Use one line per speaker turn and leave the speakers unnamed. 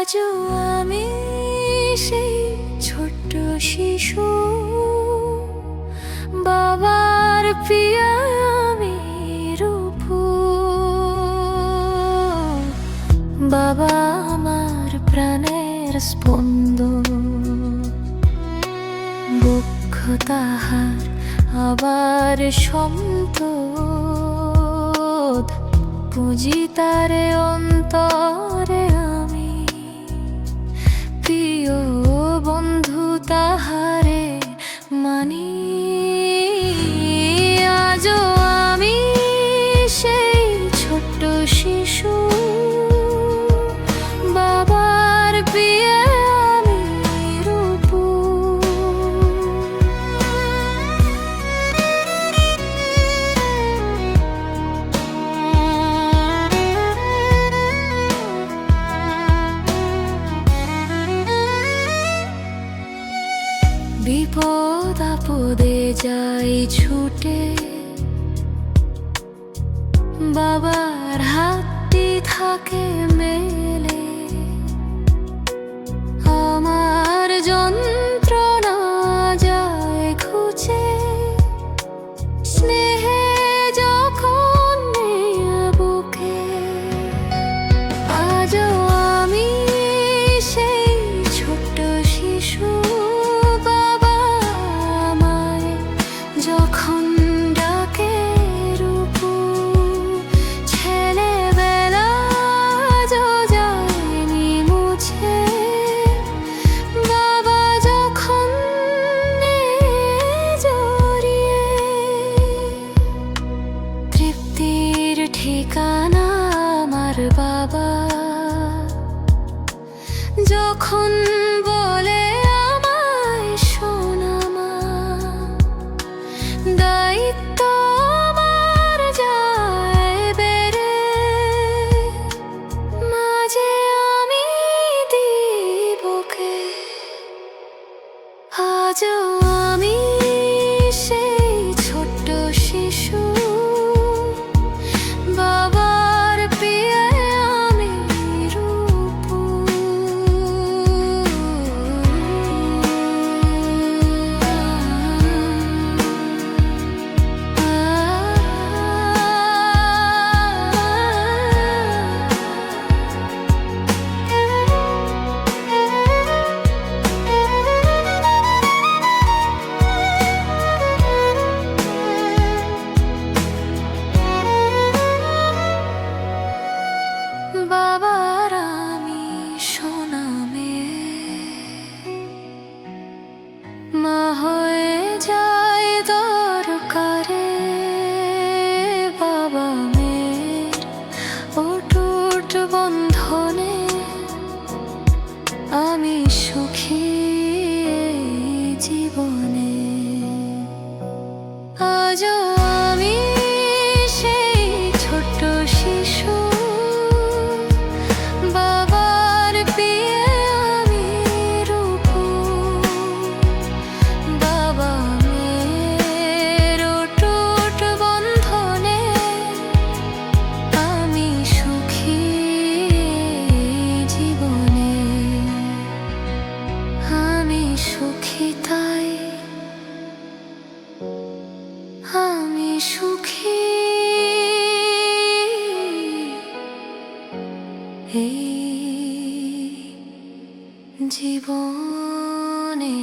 আজও আমি সেই ছোট্ট শিশু। বাবার প্রিয়া আমি রূপু। বাবা আমার প্রাণের স্পন্দ বক্ষ তাহার আবার সন্ত। পুঁজি তারে অন্তর বিপদ আপদে যাই ছুটে। বাবার হাতটি থাকে মেলে। যখন বলে আমায় সোনামা দায়িত্ব আমার যায় বেড়ে। মাঝে আমি দিবকে আজও সুখী এই জীবনে